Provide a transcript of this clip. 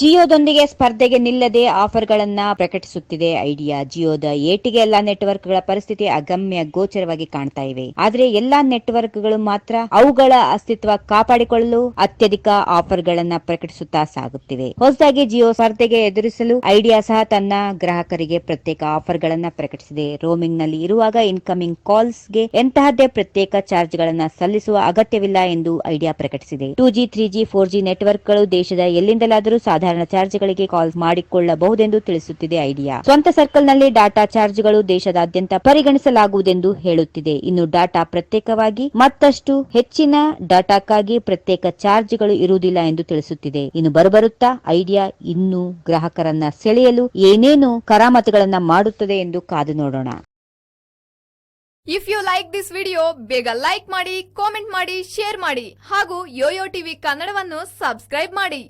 ಜಿಯೋದೊಂದಿಗೆ ಸ್ಪರ್ಧೆಗೆ ನಿಲ್ಲದೆ ಆಫರ್ಗಳನ್ನ ಪ್ರಕಟಿಸುತ್ತಿದೆ ಐಡಿಯಾ. ಜಿಯೋದ ಏಟಿಗೆ ಎಲ್ಲಾ ನೆಟ್ವರ್ಕ್ಗಳ ಪರಿಸ್ಥಿತಿ ಅಗಮ್ಯ ಗೋಚರವಾಗಿ ಕಾಣ್ತಾ ಇವೆ. ಆದರೆ ಎಲ್ಲಾ ನೆಟ್ವರ್ಕ್ಗಳು ಮಾತ್ರ ಅವುಗಳ ಅಸ್ತಿತ್ವ ಕಾಪಾಡಿಕೊಳ್ಳಲು ಅತ್ಯಧಿಕ ಆಫರ್ಗಳನ್ನ ಪ್ರಕಟಿಸುತ್ತಾ ಸಾಗುತ್ತಿವೆ. ಹೊಸದಾಗಿ ಜಿಯೋ ಸ್ಪರ್ಧೆಗೆ ಎದುರಿಸಲು ಐಡಿಯಾ ಸಹ ತನ್ನ ಗ್ರಾಹಕರಿಗೆ ಪ್ರತ್ಯೇಕ ಆಫರ್ಗಳನ್ನ ಪ್ರಕಟಿಸಿದೆ. ರೋಮಿಂಗ್ನಲ್ಲಿ ಇರುವಾಗ ಇನ್ಕಮಿಂಗ್ ಕಾಲ್ಸ್ಗೆ ಎಂತಹದ್ದೇ ಪ್ರತ್ಯೇಕ ಚಾರ್ಜ್ ಗಳನ್ನ ಸಲ್ಲಿಸುವ ಅಗತ್ಯವಿಲ್ಲ ಎಂದು ಐಡಿಯಾ ಪ್ರಕಟಿಸಿದೆ. Two G, three G, four G ನೆಟ್ವರ್ಕ್ಗಳು ದೇಶದ ಎಲ್ಲಿಂದಲಾದರೂ ಸಾಧಾರಣ ಚಾರ್ಜ್ಗಳಿಗೆ ಕಾಲ್ ಮಾಡಿಕೊಳ್ಳಬಹುದೆಂದು ತಿಳಿಸುತ್ತಿದೆ ಐಡಿಯಾ. ಸ್ವಂತ ಸರ್ಕಲ್ನಲ್ಲಿ ಡಾಟಾ ಚಾರ್ಜ್ಗಳು ದೇಶದಾದ್ಯಂತ ಪರಿಗಣಿಸಲಾಗುವುದೆಂದು ಹೇಳುತ್ತಿದೆ. ಇನ್ನು ಡಾಟಾ ಪ್ರತ್ಯೇಕವಾಗಿ ಮತ್ತಷ್ಟು ಹೆಚ್ಚಿನ ಡಾಟಾಕ್ಕಾಗಿ ಪ್ರತ್ಯೇಕ ಚಾರ್ಜ್ಗಳು ಇರುವುದಿಲ್ಲ ಎಂದು ತಿಳಿಸುತ್ತಿದೆ. ಇನ್ನು ಬರಬರುತ್ತಾ ಐಡಿಯಾ ಇನ್ನು ಗ್ರಾಹಕರನ್ನ ಸೆಳೆಯಲು ಏನೇನು ಕರಾಮತುಗಳನ್ನ ಮಾಡುತ್ತದೆ ಎಂದು ಕಾದು ನೋಡೋಣ. If you like this video ಬೇಗ ಲೈಕ್ ಮಾಡಿ ಕಾಮೆಂಟ್ ಮಾಡಿ ಶೇರ್ ಮಾಡಿ ಹಾಗೂ ಯೋಯೋ ಟಿವಿ ಕನ್ನಡವನ್ನು ಸಬ್ಸ್ಕ್ರೈಬ್ ಮಾಡಿ.